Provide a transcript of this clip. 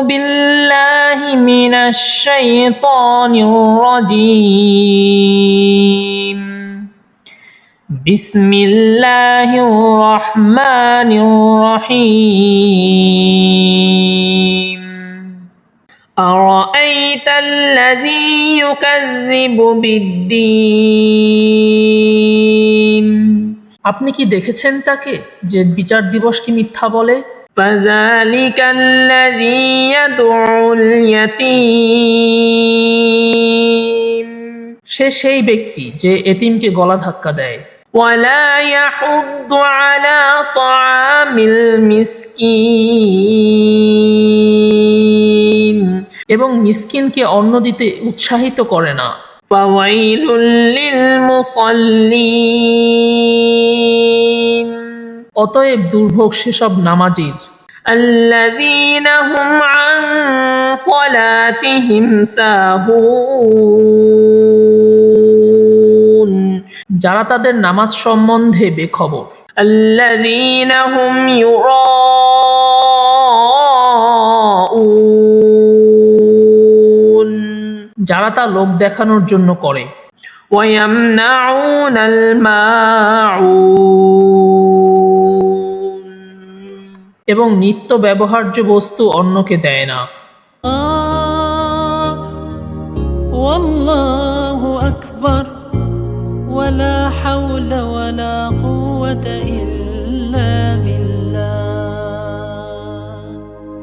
بالله من الشيطان الرجيم بسم الله الرحمن الرحيم أرأيت الذي يكذب بالدين আপনি কি দেখেছেন তাকে যে বিচার দিবস কি মিথ্যা বলে فذلك الذي يدعو اليتيم সে সেই ব্যক্তি যে এতিমকে গলা ধাক্কা দেয় ولا يحض على طعام المسكين এবং মিসকিনকে অন্ন দিতে উৎসাহিত করে না فويل للمصلين অতএব দুর্ভোগ সেসব নামাজির الذين هم عن صلاتهم ساهون যারা তাদের নামাজ সম্বন্ধে বেখবর الذين هم يراءون যারা তা লোক দেখানোর জন্য করে ويمنعون الماعون এবং নিত্য ব্যবহার্য বস্তু অন্যকে দেয় না آه والله أكبر ولا حول ولا قوة إلا